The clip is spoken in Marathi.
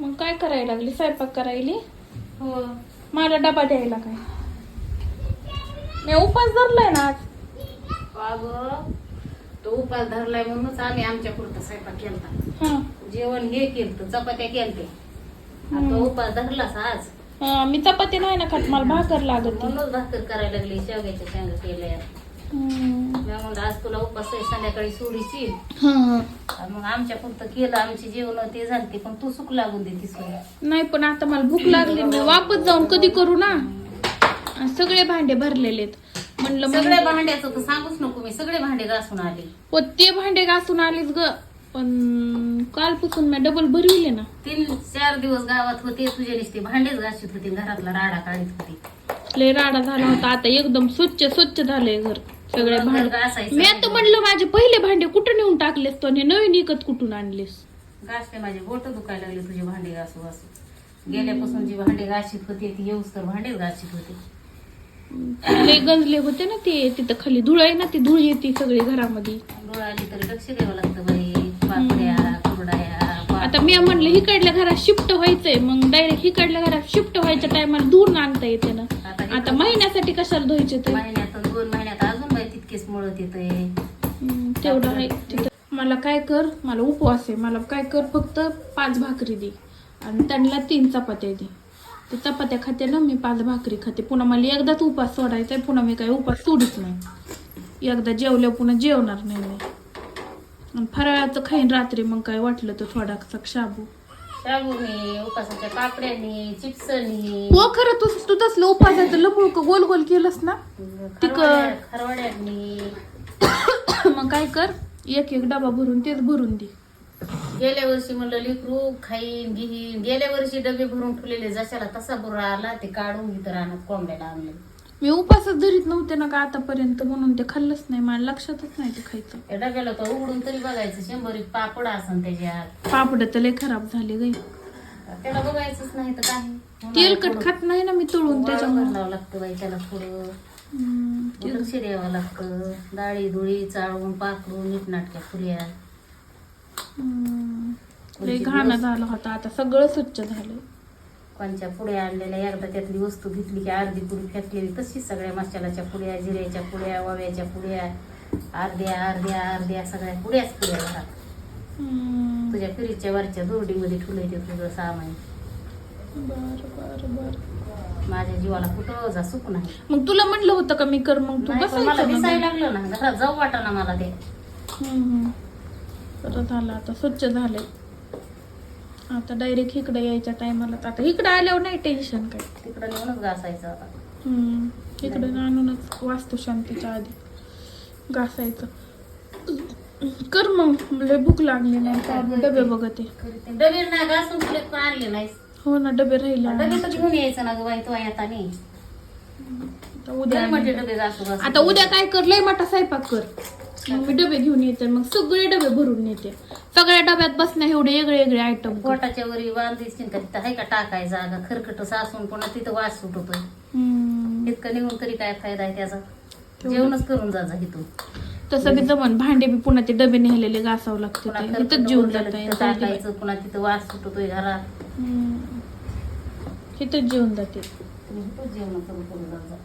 मग काय करायला लागली? स्वयंपाक करायली? हो. मला डबा द्यायला काय? मी उपास धरलाय ना आज. अगं तो उपास धरलाय म्हणूनच आम्ही आमच्या पुरता स्वयंपाक केलता. हा. जेवण हे केलं चपात्या केलते. आता उपास धरलास आज. हा, मी चपाती नाही ना खात मला भाकर लागत. म्हणूनच भाकर करायला लागली शेवग्याच्या शेंगा केल्या. म्हणलं आज तुला उपास आहे संध्याकाळी सोडीची हा मग आमच्या पुरतं केलं आमची जेवण ते झालते पण तू सुख लागून देतीस मला. नाही पण आता मला भूक लागली मी वापस जाऊन कधी करू ना? आणि सगळे भांडे भरलेले आहेत. म्हणलं मग- सगळ्या भांड्याचं तर सांगूच नको मी सगळे भांडे घासून आले. हो ते भांडे घासून आलीच ग. पण कालपासून मी डबल भरविले ना. तीन चार दिवस गावात होते तुझे नुसते भांडेच घासत होते घरातला राडा काढीत होती. लय राडा झाला होता. आता एकदम स्वच्छ स्वच्छ झालंय घर. भांडे घासायचं मी आता म्हणलं माझे पहिले भांडे कुठं नेऊन टाकलेस तो आणि नवीन विकत कुठून आणलेस? घासते माझे बोट दुखायला लागले तुझे भांडे घासू घासू. गेल्यापासून जी भांडे घासीत होते ती येऊस तर भांडेच घासीत होते. लय गंजले होते ना ते तिथं खाली धूळ आहे ना ती धूळ येते सगळी घरामध्ये. डोळा आली तरी लक्ष द्यावं लागतं बाई. पापड्या कुरड्या आता मी म्हणलं हिकडल्या घरात शिफ्ट व्हायचंय मग डायरेक्ट हिकडल्या घरात शिफ्ट व्हायच्या टायमाला धुवून आणता येते ना. आता हे आता महिन्यासाठी कशाला धुवायचे ते? महिन्यात बाई तितकेच तेवढं मला काय कर मला उपवास आहे. मला काय कर फक्त पाच भाकरी दे. आणि त्यांना तीन चपात्या दे. ते चपात्या खाते ना मी पाच भाकरी खाते. पुन्हा मला एकदाच उपास सोडायचा आहे. पुन्हा मी काय उपास सोडीच नाही. एकदा जेवल्या पुन्हा जेवणार नाही मी. आणि फराळाचं खाईन रात्री. मग काय वाटलं तर थोडासा शाबू. शाबूनी उपासाच्या पापड्यानी चिप्सनी. हो खरं तू तू तसलं उपासाचं लपळक गोल गोल केलंस ना? तिखट. खरवड्यानी मग काय कर एक एक डबा भरून तेच भरून दे. गेल्या वर्षी म्हणलं लेकरू खाईन घेईन गेल्या वर्षी डबे भरून ठेवलेले जशाला तसा बुरा आला ते काढून इथं रानात कोंबड्याला आणले मी उपासच धरीत नव्हते ना का आतापर्यंत म्हणून ते खाल्लंच नाही. मला लक्षातच नाही ते खायचं. त्या डब्याला तर उघडून तरी बघायचं. शंभर एक पापड असन त्याच्यात. पापड तर लय खराब झाले गे. त्याला बघायचंच नाही तर काय? तेलकट खात नाही ना मी तळून त्याच्यामुळे. लावं लागतं बाई त्याला थोडं. हम्म, ते- लक्ष द्यावं लागतं. डाळी धुळी चाळून पाकडून नीटनाटक्या फुल्या हम्म. लय घाणा झाला होता. आता सगळं स्वच्छ झालं कोणच्या पुड्या आणलेल्या एकदा त्यातली वस्तू घेतली की अर्धी पुडी फेकलेली तशीच सगळ्या मसाल्याच्या पुड्या जिऱ्याच्या पुड्या ओव्याच्या पुड्या अर्ध्या अर्ध्या अर्ध्या सगळ्या पुड्याच पुड्या घरात. तुझ्या फ्रीजच्या वरच्या दोरडीमध्ये ठेवलंय ते तुझं सामान. बर बर बर. माझ्या जीवाला कुठं जा सुख नाही. मग तुला म्हणलं होतं का मी कर मग तू नाही, पण मला बसायचं ना दिसायला. लागलं ना घरात जाऊ वाटा मला ते. बरं झालं आता स्वच्छ झालंय. आता डायरेक्ट इकडे यायच्या टायमाला आता इकडे आल्यावर नाही टेन्शन काय तिकडं नेऊनच घासायचं आता. हम्म. इकडे आणूनच वास्तुशांतीच्या आधी. घासायचं. कर मग लय भूक लागली नाही का डबे बघते. डबे नाही घासून तुला पण आणले नाहीस. हो ना डबे राहिले. डबे तर घेऊन यायचं ना ग बाई तो आता उद्या उद्या म्हटले. डबे घासू घासू. आता उद्या काय कर लय मोठा स्वयंपाक कर. मग मी डबे घेऊन येते मग सगळे डबे भरून येते सगळ्या डब्यात बसण्या एवढे वेगळे वेगळे आयटम पोटाच्या वरी बांधीस का तिथं आहे का टाकाय जागा? खरकट सासून पुन्हा तिथं वास सुटतोय. इतकं निघून तरी काय फायदा आहे त्याचा? जेवणच करून जा जा इथून. तसं बी जमन. भांडे बी पुन्हा ते डबे नेलेले घासावं लागते तिथं टाकायचं पुन्हा तिथं वास सुटतोय घरात. इथंच जेवून जाते. तुम्ही इथंच जेवण करून जा.